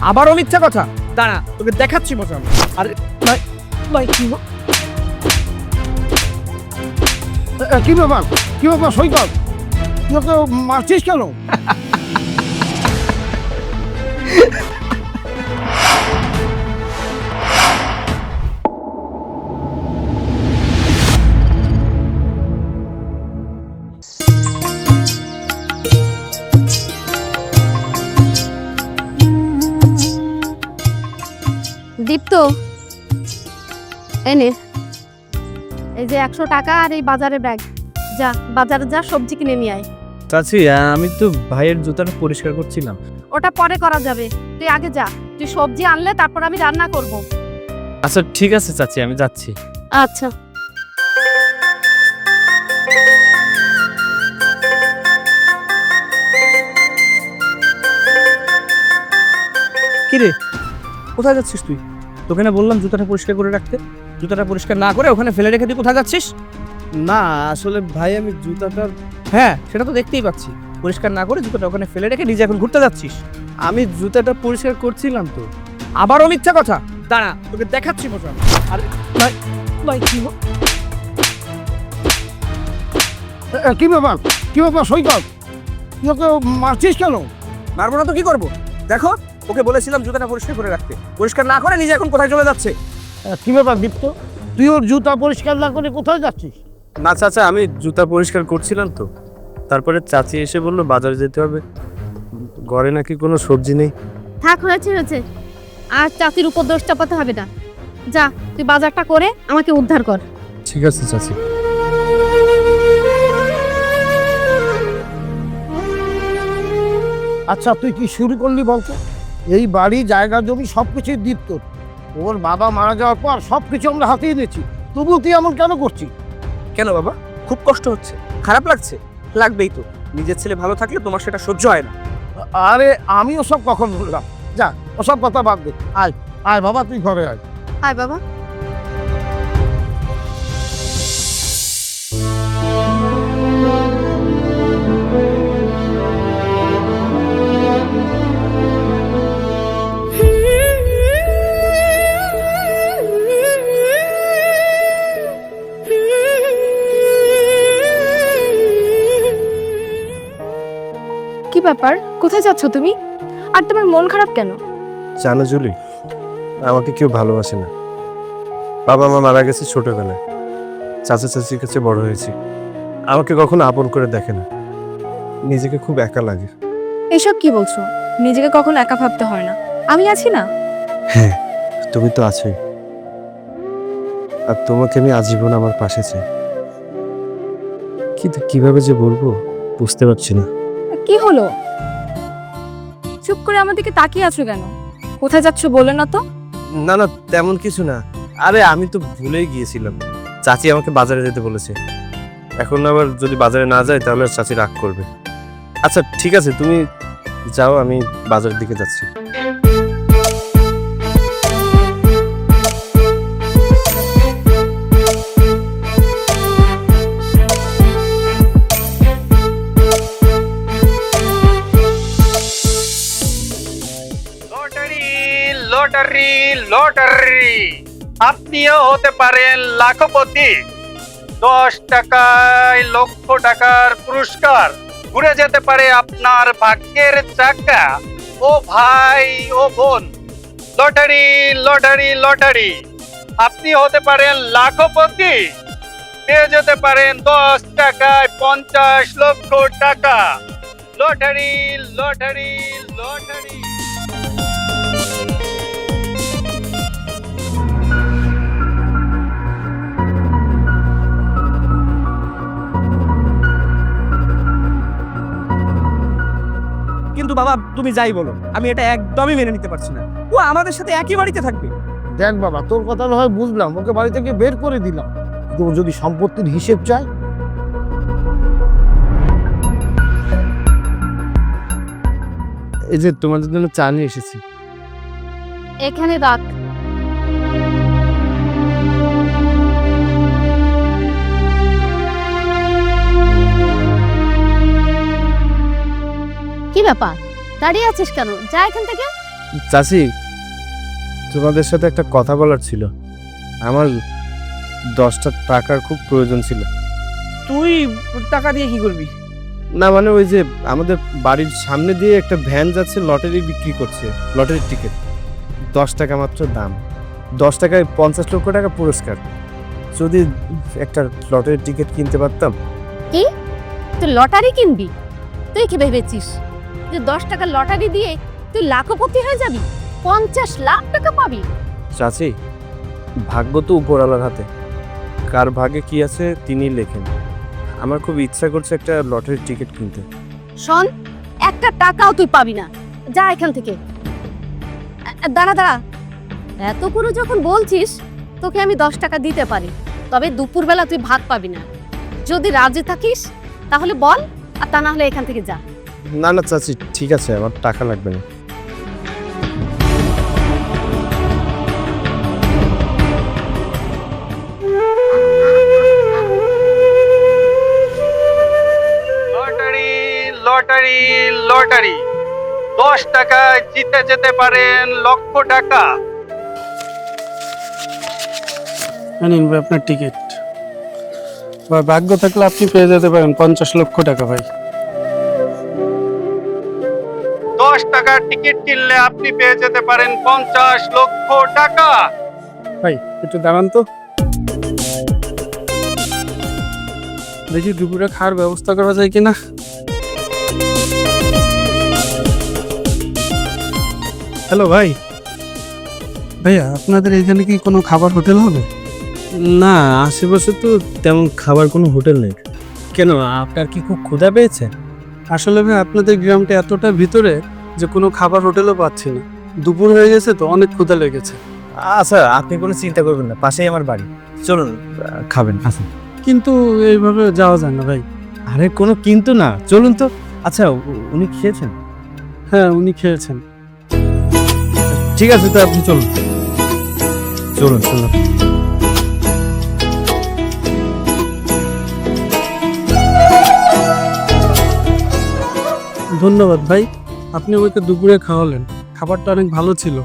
আবারও মিথ্যা কথা? দাঁড়া। তোকে দেখাচ্ছি মজা আমি। আরে ভাই ভাই কি কি ব্যাপার? কি ব্যাপার সৈকত? তুই ওকে মারছিস কেন? দীপ্ত এনে এই যে একশো টাকা আর এই বাজারে ব্যাগ। যা বাজারে যা সবজি কিনে নিয়ে আয়। চাচি আমি তো ভাইয়ের জুতাটা পরিষ্কার করছিলাম। ওটা পরে করা যাবে। তুই আগে যা। তুই সবজি আনলে তারপর আমি রান্না করব। আচ্ছা ঠিক আছে চাচি আমি যাচ্ছি। আচ্ছা। কিরে? কোথায় যাচ্ছিস তুই? তোকে না বললাম জুতাটা পরিষ্কার করে রাখতে। জুতাটা পরিষ্কার না করে ওখানে ফেলে রেখে তুই কোথায় যাচ্ছিস? না আসলে ভাই আমি জুতাটা হ্যাঁ সেটা তো দেখতেই পাচ্ছি। পরিষ্কার না করে জুতাটা ওখানে ফেলে রেখে নিজে এখন ঘুরতে যাচ্ছিস। আমি জুতাটা পরিষ্কার করছিলাম তো। আবারও মিথ্যা কথা। দাঁড়া তোকে দেখাচ্ছি আমি। আরে ভাই ভাই কি কি ব্যাপার? কি ব্যাপার সৈকত? তুই ওকে মারছিস কেন? মারবো না তো কি করব? দেখো ওকে বলেছিলাম জুতাটা পরিষ্কার করে রাখতে। পরিষ্কার না করে নিজে এখন কোথায় চলে যাচ্ছে? কি ব্যাপার দীপ্ত? তুই ওর জুতা পরিষ্কার না করে কোথায় যাচ্ছিস? না চাচা আমি জুতা পরিষ্কার করছিলাম তো। তারপরে চাচি এসে বলল বাজারে যেতে হবে। ঘরে নাকি কোনো সবজি নেই। থাক হয়েছে হয়েছে। আর চাচির উপর দোষ চাপাতে হবে না। যা তুই বাজারটা করে আমাকে উদ্ধার কর। ঠিক আছে চাচি। আচ্ছা তুই কি শুরু করলি বলতো? এই বাড়ি জায়গা জমি সব কিছুই দীপ্ত। ওর বাবা মারা যাওয়ার পর সব কিছু আমরা হাতিয়ে নিয়েছি। তবু তুই এমন কেন করছিস? কেন বাবা? খুব কষ্ট হচ্ছে। খারাপ লাগছে? লাগবেই তো। নিজের ছেলে ভালো থাকলে তোমার সেটা সহ্য হয় না। আরে আমি ওসব কখন বললাম? যা ওসব কথা বাদ দে। আয় আয় বাবা তুই ঘরে আয়। আয় বাবা। ব্যাপার? কোথায় যাচ্ছ তুমি? আর তোমার মন খারাপ কেন? জানো জুলি আমাকে কেউ ভালোবাসে না। বাবা মা মারা গেছে ছোটবেলায়। চাচা চাচির কাছে বড় হয়েছি। আমাকে কখনো আপন করে দেখে না। নিজেকে খুব একা লাগে। এসব কি বলছো? নিজেকে কখন একা ভাবতে হয় না। আমি আছি না? হ্যাঁ তুমি তো আছোই। আর তোমাকে আমি আজীবন আমার পাশে চাই। কিন্তু কীভাবে যে বলব বুঝতে পারছি না। কি হলো? চুপ করে আমার দিকে তাকিয়ে আছো কেন? কোথায় যাচ্ছ বলে না তো? না না, তেমন কিছু না। আরে, আমি তো ভুলেই গিয়েছিলাম। চাচি আমাকে বাজারে যেতে বলেছে। এখন আবার যদি বাজারে না যাই তাহলে চাচি রাগ করবে। আচ্ছা ঠিক আছে, তুমি যাও, আমি বাজারের দিকে যাচ্ছি। Lottery lottery. আপনিও হতে পারেন লাখপতি। দশ টাকায় লক্ষ টাকার পুরস্কার। ঘুরে যেতে পারে আপনার ভাগ্যের চাকা। ও ভাই, ও বোন। Lottery lottery lottery. আপনি হতে পারেন লাখপতি। পেয়ে যেতে পারেন দশ টাকায় পঞ্চাশ লক্ষ টাকা। Lottery lottery lottery. কিন্তু বাবা তুমি যাই বলো। আমি এটা একদমই মেনে নিতে পারছি না। ও আমাদের সাথে একই বাড়িতে থাকবে। দেখ বাবা তোর কথা না হয় বুঝলাম। ওকে বাড়ি থেকে বের করে দিলাম। কিন্তু ও যদি সম্পত্তির হিসেব চায়? এই যে তোমাদের জন্য চা নিয়ে এসেছি। এখানে রাখ। কি ব্যাপার? দাঁড়িয়ে আছিস কেন? যা এখান থেকে। চাচি তোমাদের সাথে একটা কথা বলার ছিল। আমার দশটা টাকার খুব প্রয়োজন ছিল। তুই টাকা দিয়ে কি করবি? না মানে ওই যে আমাদের বাড়ির সামনে দিয়ে একটা ভ্যান যাচ্ছে লটারি বিক্রি করছে লটারির টিকিট। দশ টাকা মাত্র দাম। দশ টাকায় পঞ্চাশ লক্ষ টাকা পুরস্কার। যদি একটা লটারির টিকিট কিনতে পারতাম। কি? তুই লটারি কিনবি? তুই কি ভেবেছিস? যে দশ টাকা লটারি দিয়ে তুই লাখপতি হয়ে যাবি পঞ্চাশ লাখ টাকা পাবি। চাচি ভাগ্য তো উপরওয়ালার হাতে। কার ভাগে কি আছে তিনি লেখেন। আমার খুব ইচ্ছা করছে একটা লটারির টিকিট কিনতে। শোন একটা টাকাও তুই পাবি না। যা এখান থেকে। দাঁড়া দাঁড়া। এত করে যখন বলছিস তোকে আমি দশ টাকা দিতে পারি। তবে দুপুরবেলা তুই ভাত পাবি না। যদি রাজি থাকিস তাহলে বল আর তা না হলে এখান থেকে যা। না না চাচি ঠিক আছে আমার টাকা লাগবে না। Lottery lottery lottery. দশ টাকায় জিতে যেতে পারেন লক্ষ টাকা। নিন ভাই আপনার টিকিট। বা ভাগ্য থাকলে আপনি পেয়ে যেতে পারেন পঞ্চাশ লক্ষ টাকা ভাই। টাকার টিকিট কিনলে আপনি পেয়ে যেতে পারেন পঞ্চাশ লক্ষ টাকা। ভাই একটু দাঁড়ান তো। দেখি দুপুরে খাওয়ার ব্যবস্থা করা যায় কিনা। হ্যালো ভাই। ভাইয়া আপনাদের এখানে কি কোনো খাবার হোটেল হবে? না আশেপাশে তো তেমন খাবার কোনো হোটেল নেই। কেন আপনার কি খুব ক্ষুধা পেয়েছে? আসলে ভাই আপনাদের গ্রামটা এতটা ভিতরে যে কোনো খাবার হোটেলও পাচ্ছি না। দুপুর হয়ে গেছে তো অনেক ক্ষুধা লেগেছে। আচ্ছা আপনি কোনো চিন্তা করবেন না পাশেই আমার বাড়ি। চলুন খাবেন আসুন। কিন্তু এইভাবে যাওয়া যায় না ভাই। আরে কোনো কিন্তু না চলুন তো। আচ্ছা উনি খেয়েছেন? হ্যাঁ উনি খেয়েছেন। ঠিক আছে তো আপনি চলুন। চলুন চলুন। ধন্যবাদ ভাই। আপনি আমাকে দুপুরে খাওয়ালেন। খাবারটা অনেক ভালো ছিল।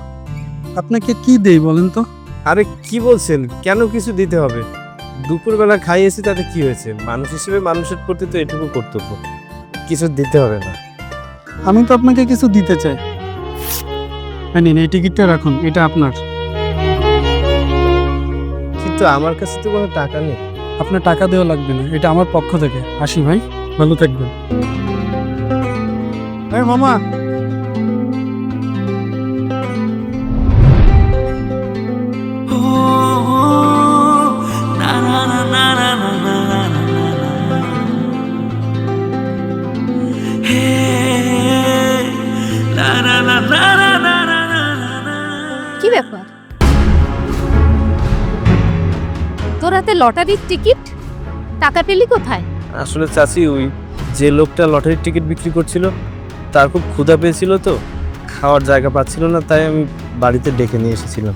আপনাকে কি দেই বলেন তো? আরে কি বলছেন? কেন কিছু দিতে হবে? দুপুরবেলা খাইয়েছি তাতে কি হয়েছে? মানুষ হিসেবে মানুষের প্রতি তো এটুকু কর্তব্য। কিছু দিতে হবে না। আমি তো আপনাকে কিছু দিতে চাই। হ্যাঁ নিন এই টিকিটটা রাখুন এটা আপনার। কিন্তু আমার কাছে তো কোনো টাকা নেই। আপনার টাকা দেওয়া লাগবে না এটা আমার পক্ষ থেকে। আসি ভাই ভালো থাকবেন। এই মামা। কি ব্যাপার? তোর হাতে লটারির টিকিট? টাকা পেলি কোথায়? আসলে চাচি ওই যে লোকটা লটারির টিকিট বিক্রি করছিল তার খুব ক্ষুধা পেয়েছিল তো খাওয়ার জায়গা পাচ্ছিল না তাই আমি বাড়িতে ডেকে নিয়ে এসেছিলাম।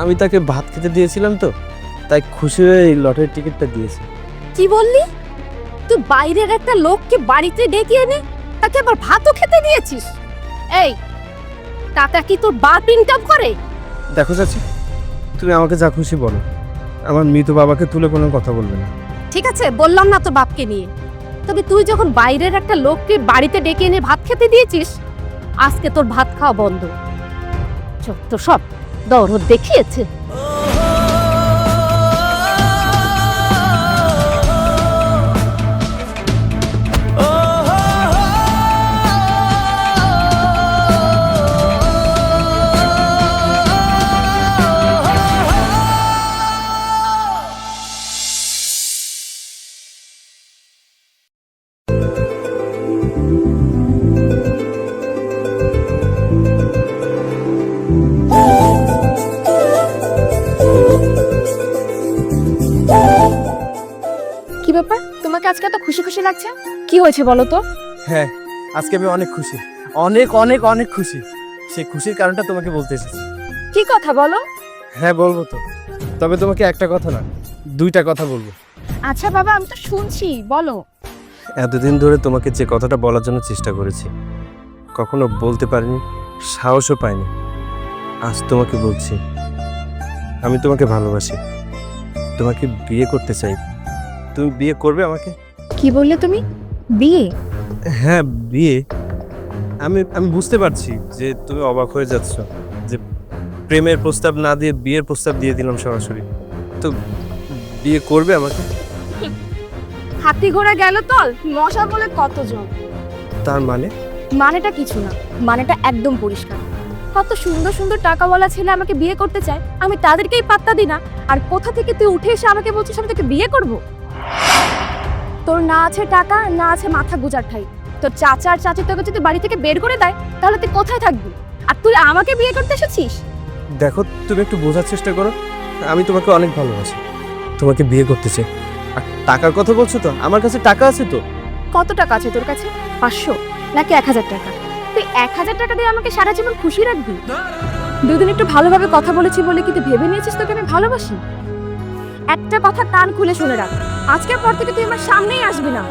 আমি তাকে ভাত খেতে দিয়েছিলাম তো তাই খুশি হয়ে এই লটারির টিকিটটা দিয়েছি। কি বললি? তুই বাইরের একটা লোককে বাড়িতে ডেকে এনে তাকে আবার ভাতও খেতে দিয়েছিস? এই টাকা কি তোর বাপ ইনকাম করে? দেখো চাচি তুমি আমাকে যা খুশি বলো আমার মৃত বাবাকে তুলে কোনো কথা বলবে না। ঠিক আছে বললাম না তোর বাপকে নিয়ে। তবে তুই যখন বাইরের একটা লোককে বাড়িতে ডেকে এনে ভাত খেতে দিয়েছিস, আজকে তোর ভাত খাওয়া বন্ধ। তো সব দরদ দেখিয়েছে। লাগছে? কি হয়েছে বলো তো? হ্যাঁ আজকে আমি অনেক খুশি। অনেক অনেক অনেক খুশি। সেই খুশির কারণটা তোমাকে বলতে এসেছি। কি কথা বলো? হ্যাঁ বলব তো। তবে তোমাকে একটা কথা না দুইটা কথা বলব। আচ্ছা বাবা আমি তো শুনছি বলো। এতদিন ধরে তোমাকে যে কথাটা বলার জন্য চেষ্টা করেছি কখনো বলতে পারিনি সাহসও পাইনি। আজ তোমাকে বলছি আমি তোমাকে ভালোবাসি। তোমাকে বিয়ে করতে চাই। তুমি বিয়ে করবে আমাকে? কি বললে তুমি? বিয়ে? হ্যাঁ বিয়ে। আমি আমি বুঝতে পারছি যে তুমি অবাক হয়ে যাচ্ছ যে প্রেমের প্রস্তাব না দিয়ে বিয়ের প্রস্তাব দিয়ে দিলাম সরাসরি। তো বিয়ে করবে আমাকে? হাতি ঘোড়া গেল তল মশা বলে কতজন তার মানে? মানেটা কিছু না মানেটা একদম পরিষ্কার। কত সুন্দর সুন্দর টাকাওয়ালা ছেলে আমাকে বিয়ে করতে চায় আমি তাদেরকেই পাত্তা দিই না। আর কোথা থেকে তুই উঠে এসে আমাকে বলছিস আমি তোকে বিয়ে করব? তোর না আছে টাকা না আছে মাথা গুজার ঠাই। তোর চাচা আর চাচি তোকে যদি বাড়ি থেকে বের করে দেয় তাহলে তুই কোথায় থাকবি? আর তুই আমাকে বিয়ে করতে এসেছিস? দেখো তুমি একটু বোঝার চেষ্টা করো। আমি তোমাকে অনেক ভালোবাসি। তোমাকে বিয়ে করতে চাই। আর টাকার কথা বলছো তো? আমার কাছে টাকা আছে তো? কত টাকা আছে তোর কাছে? পাঁচশো নাকি এক হাজার টাকা? তুই এক হাজার টাকা দিয়ে আমাকে সারা জীবন খুশি রাখবি? দুদিন একটু ভালোভাবে কথা বলেছি বলে কি তুই ভেবে নিয়েছিস তোকে আমি ভালোবাসি? একটা কথা কান খুলে শুনে রাখ। আজকের পর থেকে তুই আমার সামনেই আসবি না।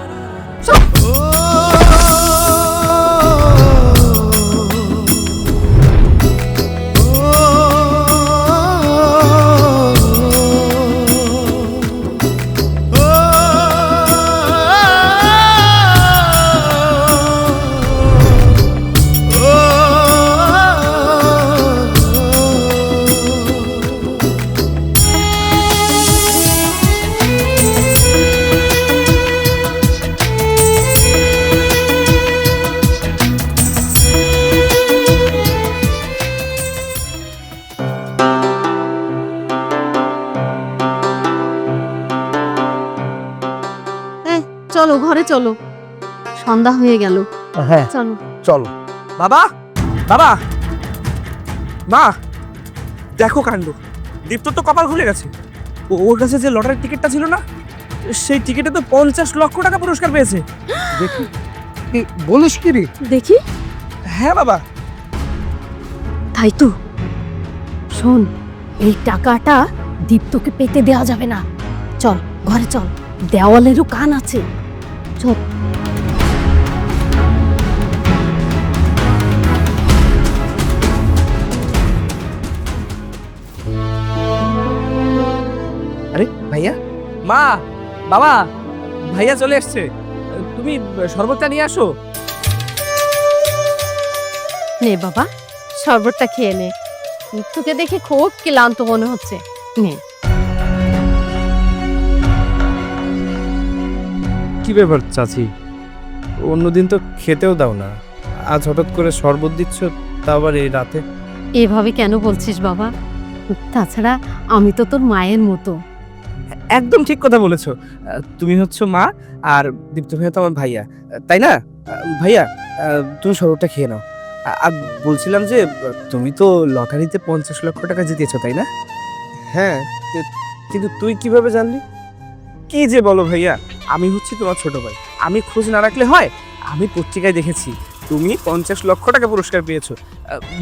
সন্ধ্যা হয়ে গেল। হ্যাঁ চলো। চলো। বাবা বাবা। মা দেখো কাণ্ড। দীপ্ত তো কপাল খুলে গেছে। ওর কাছে যে লটারির টিকিটটা ছিল না সেই টিকিটে তো পঞ্চাশ লক্ষ টাকা পুরস্কার পেয়েছে। দেখি। কি বলিস কি রে? দেখি। হ্যাঁ বাবা। তাই তো। শোন এই টাকাটা দীপ্তকে পেতে দেওয়া যাবে না। চল ঘরে চল। দেওয়ালেরও কান আছে। চল। মা বাবা ভাইয়া চলে এসছে। তুমি শরবতটা নিয়ে আসো। নে বাবা শরবতটা খেয়ে নে। তোকে দেখে খুব ক্লান্ত মনে হচ্ছে। নে। কি ব্যাপার চাচি? অন্যদিন তো খেতেও দাও না। আজ হঠাৎ করে শরবত দিচ্ছ তা আবার এই রাতে? এভাবে কেন বলছিস বাবা? তাছাড়া আমি তো তোর মায়ের মতো। একদম ঠিক কথা বলেছ। তুমি হচ্ছে মা আর দীপ্ত ভাইয়া তো আমার ভাইয়া। তাই না? ভাইয়া তুমি শরবতটা খেয়ে নাও। আর বলছিলাম যে তুমি তো লটারিতে পঞ্চাশ লক্ষ টাকা জিতেছো তাই না? হ্যাঁ কিন্তু তুই কীভাবে জানলি? কি যে বলো ভাইয়া আমি হচ্ছি তোমার ছোট ভাই। আমি খোঁজ না রাখলে হয় আমি পত্রিকায় দেখেছি তুমি পঞ্চাশ লক্ষ টাকা পুরস্কার পেয়েছ।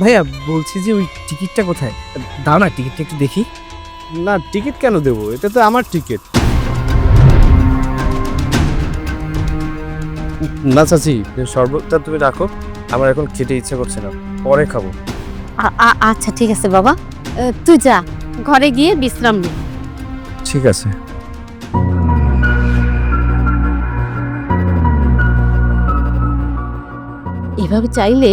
ভাইয়া বলছি যে ওই টিকিটটা কোথায়? দাও না টিকিটটা একটু দেখি। না টিকিট কেন দেবো? এটা তো আমার টিকিট না চাচি শরবতটা তুমি রাখো। আমার এখন খেতে ইচ্ছা করছে না। পরে খাব। আচ্ছা ঠিক আছে বাবা। তুই যা ঘরে গিয়ে বিশ্রাম নে। ঠিক আছে। এভাবে চাইলে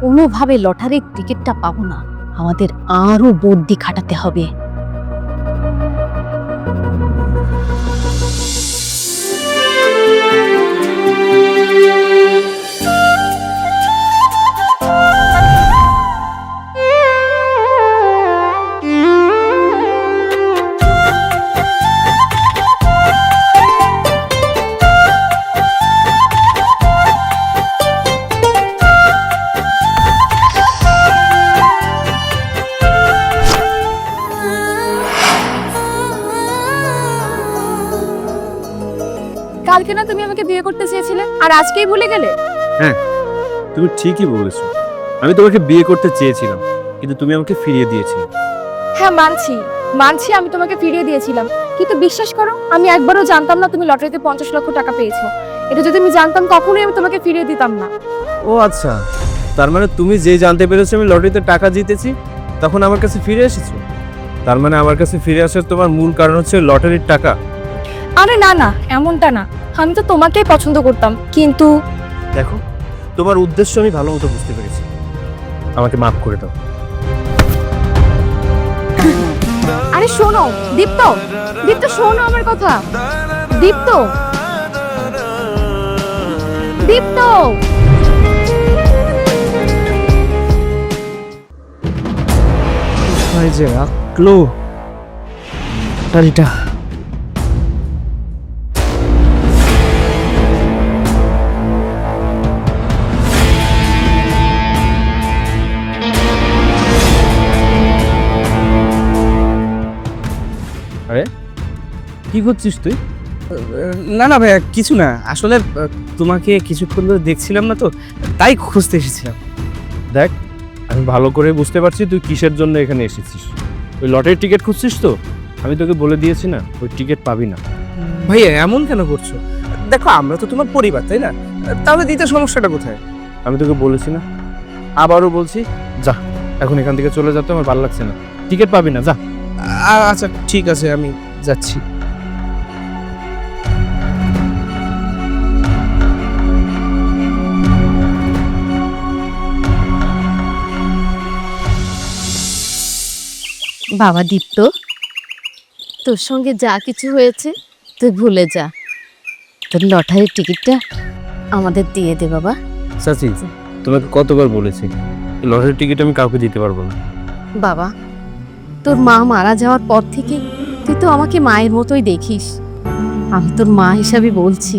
কোনোভাবে লটারির টিকিটটা পাবো না। আমাদের আরও বুদ্ধি খাটাতে হবে। বিয়ে করতে চেয়েছিলে? আর আজকেই ভুলে গেলে? হ্যাঁ তুমি ঠিকই বলেছ। আমি তোমাকে বিয়ে করতে চেয়েছিলাম কিন্তু তুমি আমাকে ফিরিয়ে দিয়েছিলে। হ্যাঁ মানছি। মানছি আমি তোমাকে ফিরিয়ে দিয়েছিলাম। কিন্তু বিশ্বাস করো আমি একবারও জানতাম না তুমি লটারিতে পঞ্চাশ লক্ষ টাকা পেয়েছ। এটা যদি আমি জানতাম কখনোই আমি তোমাকে ফিরিয়ে দিতাম না। ও আচ্ছা তার মানে তুমি যেই জানতে পেরেছ আমি লটারিতে টাকা জিতেছি তখন আমার কাছে ফিরে এসেছ? তার মানে আমার কাছে ফিরে আসার তোমার মূল কারণ হচ্ছে লটারির টাকা। আরে না না এমনটা না। আমি তো তোমাকেই পছন্দ করতাম কিন্তু দেখো তোমার উদ্দেশ্য আমি ভালো মতো বুঝতে পেরেছি। আমাকে মাফ করে দাও। আরে শোনো দীপ্ত দীপ্ত শোনো আমার কথা। দীপ্ত দীপ্ত। যে রাখল? লটারিটা কি করছিস তুই? না না ভাইয়া কিছু না। আসলে তোমাকে কিছুক্ষণ ধরে দেখছিলাম না তো তাই খুঁজতে এসেছিলাম। দেখ আমি ভালো করে বুঝতে পারছি তুই কিসের জন্য এখানে এসেছিস। ওই লটারির টিকিট খুঁজছিস তো? আমি তোকে বলে দিয়েছি না ওই টিকিট পাবি না। ভাইয়া এমন কেন করছ? দেখো আমরা তো তোমার পরিবার তাই না? তাহলে দিতে সমস্যাটা কোথায়? আমি তোকে বলেছি না। আবারও বলছি যা এখন এখান থেকে চলে যেতে আমার ভালো লাগছে না। টিকিট পাবি না যা। আচ্ছা ঠিক আছে আমি যাচ্ছি। বাবা দীপ্ত তোর সঙ্গে যা কিছু হয়েছে তুই ভুলে যা। তোর লটারির টিকিটটা আমাদের দিয়ে দে বাবা। চাচি তোমাকে কতবার বলেছি লটারির টিকিট আমি কাউকে দিতে পারব না। বাবা তোর মা মারা যাওয়ার পর থেকে তুই তো আমাকে মায়ের মতোই দেখিস। আমি তোর মা হিসাবে বলছি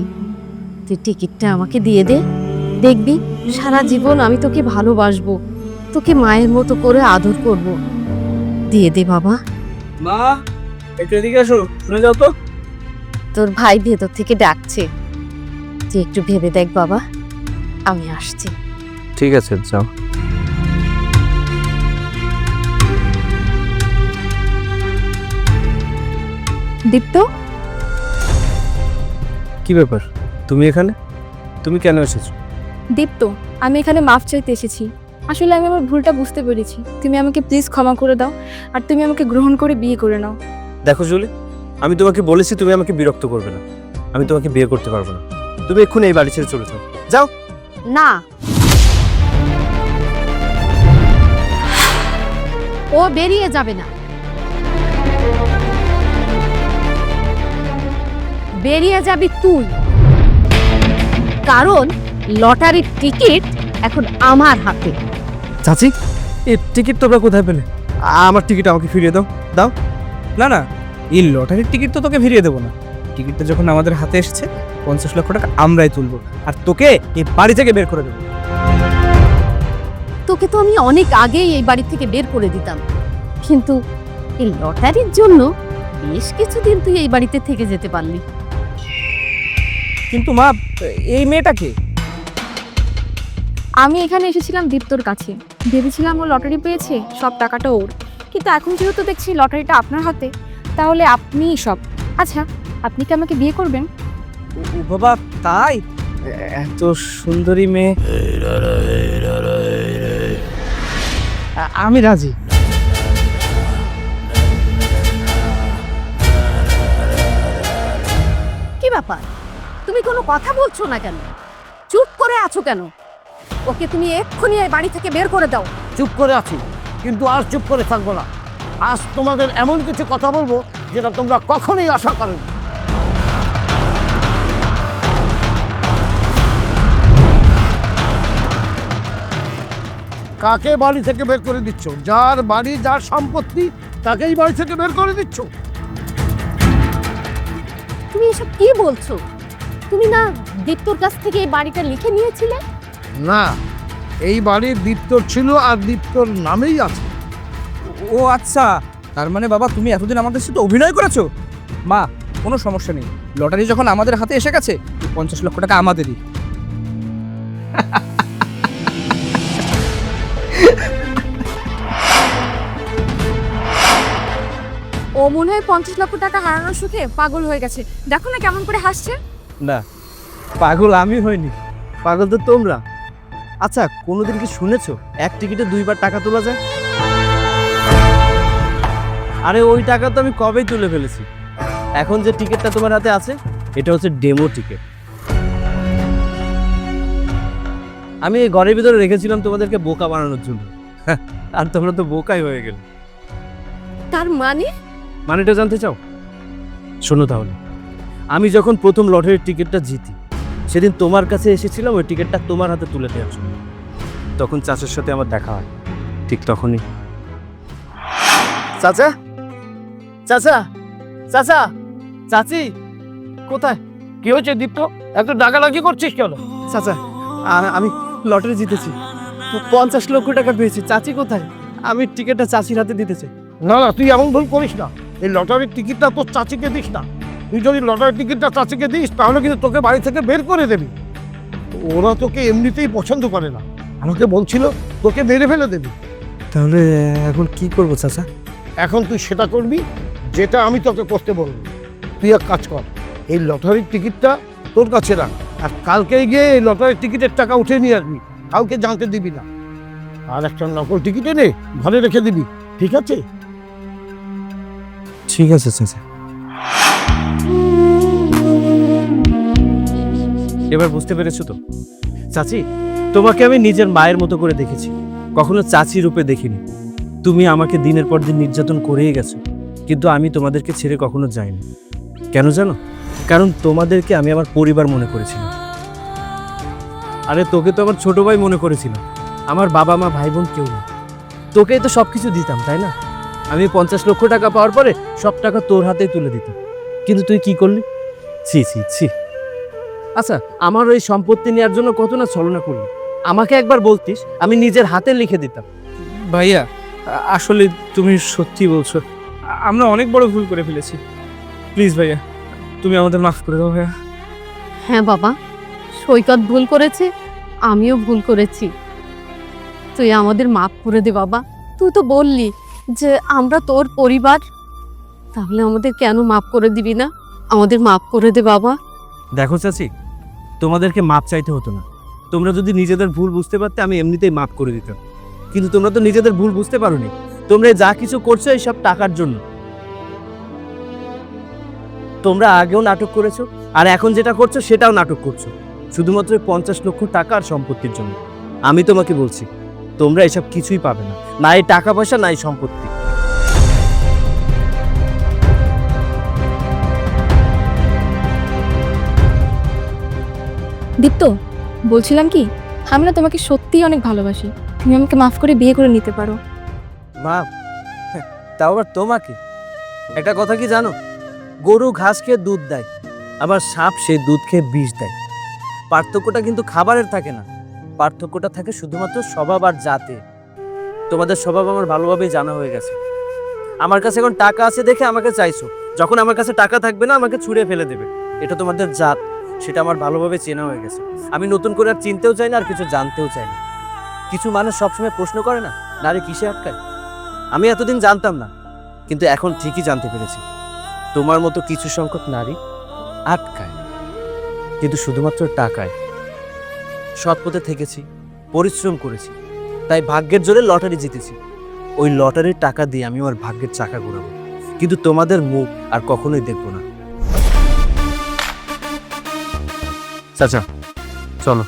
তুই টিকিটটা আমাকে দিয়ে দে। দেখবি সারা জীবন আমি তোকে ভালোবাসবো তোকে মায়ের মতো করে আদর করব। দিয়ে দে বাবা। মা একটু এদিকে আসো শুনে যাও তো। তোর ভাই ভেতর থেকে ডাকছে। তুই একটু ভেবে দেখ বাবা আমি আসছি। ঠিক আছে যাও। দীপ্ত? কি ব্যাপার? তুমি এখানে? তুমি কেন এসেছ? দীপ্ত আমি এখানে মাফ চাইতে এসেছি। আসলে আমি আমার ভুলটা বুঝতে পেরেছি। তুমি আমাকে প্লিজ ক্ষমা করে দাও আর তুমি আমাকে গ্রহণ করে বিয়ে করে নাও। দেখো জুলি আমি তোমাকে বলেছি তুমি আমাকে বিরক্ত করবে না। আমি তোমাকে বিয়ে করতে পারব না। তুমি এক্ষুনি এই বাড়ি ছেড়ে চলে যাও। যাও। না। ও বেরিয়ে যাবে না। বেরিয়ে যাবি তুই। কারণ লটারির টিকিট এখন আমার হাতে। চাচি এ টিকিট তোমরা কোথায় পেলে? আমার টিকিট আমাকে ফিরিয়ে দাও দাও। না না এই লটারির টিকিট তো তোকে ফিরিয়ে দেবো না। টিকিটটা যখন আমাদের হাতে এসেছে পঞ্চাশ লক্ষ টাকা আমরাই তুলবো আর তোকে এই বাড়ি থেকে বের করে দেবো। তোকে তো আমি অনেক আগেই এই বাড়ি থেকে বের করে দিতাম। কিন্তু এই লটারির জন্য বেশ কিছুদিন তুই এই বাড়িতে থেকে যেতে পারলি। কিন্তু মা এই মেয়েটাকে আমি এখানে এসেছিলাম দীপ্তর কাছে। ভেবেছিলাম ও লটারি পেয়েছে সব টাকাটা ওর। কিন্তু এখন যেহেতু দেখছি লটারিটা আপনার হাতে তাহলে আপনিই সব। আচ্ছা আপনি কি আমাকে বিয়ে করবেন? ও বাবা তাই? এত সুন্দরী মেয়ে। আমি রাজি। কি ব্যাপার? তুমি কোনো কথা বলছো না কেন? চুপ করে আছো কেন? ওকে তুমি এক্ষুনি এই বাড়ি থেকে বের করে দাও। চুপ করে আছি কিন্তু আর চুপ করে থাকব না। আজ তোমাদের এমন কিছু কথা বলব যেটা তোমরা কখনোই আশা করো কাকে বাড়ি থেকে বের করে দিচ্ছ? যার বাড়ি যার সম্পত্তি তাকেই বাড়ি থেকে বের করে দিচ্ছ? তুমি এসব কি বলছো? তুমি না দীপ্তর কাছ থেকে এই বাড়িটা লিখে নিয়েছিলে? না এই বাড়ি দীপ্তর ছিল আর দীপ্তর নামেই আছে। ও আচ্ছা তার মানে বাবা তুমি এতদিন আমাদের সাথে অভিনয় করেছ? মা কোনো সমস্যা নেই। লটারি যখন আমাদের হাতে এসে গেছে পঞ্চাশ লক্ষ টাকা আমাদেরই। ও মনে হয় পঞ্চাশ লক্ষ টাকা হারানোর সুখে পাগল হয়ে গেছে। দেখো না কেমন করে হাসছে। না পাগল আমি হইনি। পাগল তো তোমরা। আচ্ছা কোনোদিন কি শুনেছো? এক টিকিটে দুইবার টাকা তোলা যায়? আরে ওই টাকা তো আমি কবেই তুলে ফেলেছি। এখন যে টিকিটটা তোমার হাতে আছে এটা হচ্ছে ডেমো টিকিট। আমি এই ঘরের ভিতরে রেখেছিলাম তোমাদেরকে বোকা বানানোর জন্য। আর তোমরা তো বোকাই হয়ে গেলে। তার মানে? মানেটা জানতে চাও? শোনো তাহলে। আমি যখন প্রথম লটারির টিকিটটা জিতি সেদিন তোমার কাছে এসেছিলাম ওই টিকিটটা তোমার হাতে তুলে দেওয়ার জন্য। তখন চাচার সাথে আমার দেখা হয় ঠিক তখনই। চাচা? চাচা? চাচা? চাচি? কোথায়? কি হয়েছে দীপ্ত? এত ডাকাডাকি করছিস কেন? চাচা আ- আমি লটারি জিতেছি। পঞ্চাশ লক্ষ টাকা পেয়েছি। চাচি কোথায়? আমি টিকিটটা চাচির হাতে দিতেছি। না না তুই এমন ভুল করিস না। এই লটারির টিকিটটা তোর চাচিকে দিস না। তুই যদি লটারির টিকিটটা চাচিকে দিস তাহলে কিন্তু তোকে বাড়ি থেকে বের করে দেবি। ওরা তোকে এমনিতেই পছন্দ করে না। আমাকে বলছিল তোকে মেরে ফেলে দেবি। তাহলে এখন কি করব চাচা? এখন তুই সেটা করবি যেটা আমি তোকে করতে বলব। তুই এক কাজ কর এই লটারির টিকিটটা তোর কাছে রাখ আর কালকেই গিয়ে এই লটারির টিকিটের টাকা উঠে নিয়ে আসবি কাউকে জানতে দিবি না। আর একটা নকল টিকিট এনে ঘরে রেখে দিবি ঠিক আছে? ঠিক আছে চাচা। এবার বুঝতে পেরেছ তো? চাচি, তোমাকে আমি নিজের মায়ের মতো করে দেখেছি। কখনো চাচি রূপে দেখিনি। তুমি আমাকে দিনের পর দিন নির্যাতন করেই গেছো। কিন্তু আমি তোমাদেরকে ছেড়ে কখনো যাইনি। কেন জানো? কারণ তোমাদেরকে আমি আমার পরিবার মনে করেছিলাম। আরে তোকে তো আমার ছোট ভাই মনে করেছিলাম আমার বাবা, মা, ভাই, বোন কেউ নেই। তোকেই তো সব কিছু দিতাম, তাই না? আমি পঞ্চাশ লক্ষ টাকা পাওয়ার পরে সব টাকা তোর হাতেই তুলে দিতাম। কিন্তু তুই কি করলি? ছি ছি ছি। আচ্ছা আমার ওই সম্পত্তি নেওয়ার জন্য কত না ছলনা করলি? আমাকে একবার বলতিস আমি নিজের হাতে লিখে দিতাম। ভাইয়া আসলে তুমি সত্যি বলছো আমরা অনেক বড় ভুল করে ফেলেছি। প্লিজ ভাইয়া তুমি আমাদের মাফ করে দাও ভাইয়া। হ্যাঁ বাবা সৈকত ভুল করেছে আমিও ভুল করেছি। তুই আমাদের মাফ করে দে বাবা। তুই তো বললি যে আমরা তোর পরিবার তাহলে আমাদের কেন মাফ করে দিবি না? আমাদের মাফ করে দে বাবা। দেখো চাচি তোমাদেরকে মাপ চাইতে হতো না। তোমরা যদি নিজেদের ভুল বুঝতে পারতে, আমি এমনিতেই মাপ করে দিতাম। কিন্তু তোমরা তো নিজেদের ভুল বুঝতে পারোনি। তোমরা যা কিছু করছ এইসব টাকার জন্য। তোমরা আগেও নাটক করেছ, আর এখন যেটা করছ, সেটাও নাটক করছ। শুধুমাত্র পঞ্চাশ লক্ষ টাকা আর সম্পত্তির জন্য। আমি তোমাকে বলছি, তোমরা এসব কিছুই পাবে না। না এই টাকা পয়সা, না এই সম্পত্তি। দীপ্ত, বলছিলাম কি, আমি না তোমাকে সত্যিই অনেক ভালোবাসি। তুমি আমাকে মাফ করে বিয়ে করে নিতে পারো। মা তাও আবার তোমাকে? একটা কথা কি জানো? গরু ঘাস খেয়ে দুধ দেয়, আবার সাপ সে দুধ খেয়ে বিষ দেয়। পার্থক্যটা কিন্তু খাবারের থাকে না। পার্থক্যটা থাকে শুধুমাত্র স্বভাব আর জাতে। তোমাদের স্বভাব আমার ভালোভাবেই জানা হয়ে গেছে। আমার কাছে এখন টাকা আছে দেখে আমাকে চাইছো। যখন আমার কাছে টাকা থাকবে না, আমাকে ছুঁড়ে ফেলে দেবে। এটা তোমাদের জাত। সেটা আমার ভালোভাবে চেনা হয়ে গেছে। আমি নতুন করে আর চিনতেও চাই না, আর কিছু জানতেও চাই না। কিছু মানুষ সবসময় প্রশ্ন করে না, নারী কিসে আটকায়? আমি এতদিন জানতাম না, কিন্তু এখন ঠিকই জানতে পেরেছি। তোমার মতো কিছু সংখ্যক নারী আটকায়, কিন্তু শুধুমাত্র টাকায়। সৎ পথে থেকেছি, পরিশ্রম করেছি, তাই ভাগ্যের জোরে লটারি জিতেছি। ওই লটারির টাকা দিয়ে আমি আমার ভাগ্যের চাকা ঘোরাবো। কিন্তু তোমাদের মুখ আর কখনোই দেখব না। চাচা চলো।